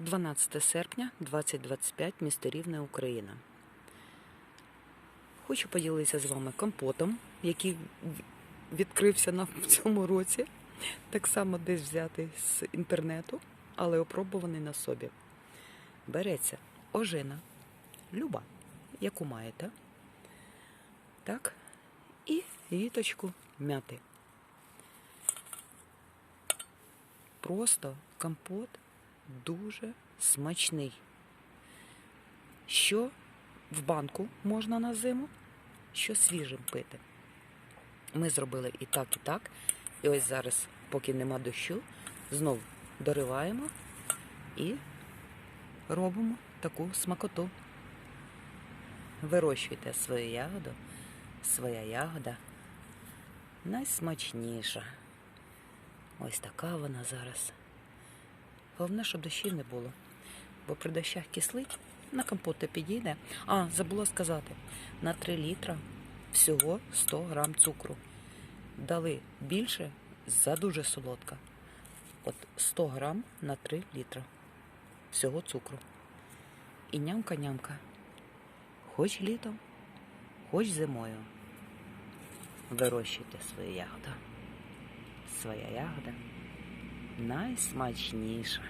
12 серпня 2025, місто Рівне, Україна. Хочу поділитися з вами компотом, який відкрився на в цьому році. Так само десь взятий з інтернету, але опробуваний на собі. Береться ожина, люба, яку маєте. Так, і віточку мяти. Просто компот дуже смачний. Що в банку можна на зиму, що свіжим пити. Ми зробили і так, і так. І ось зараз, поки нема дощу, знов дориваємо і робимо таку смакоту. Вирощуйте свою ягоду, своя ягода найсмачніша. Ось така вона зараз. Головне, щоб дощів не було. Бо при дощах кислить, на компоти підійде. А, забула сказати, на 3 літра всього 100 грам цукру. Дали більше за дуже солодка. От 100 грам на 3 літра всього цукру. І нямка-нямка. Хоч літом, хоч зимою. Вирощуйте свою ягоду. Своя ягода найсмачніша.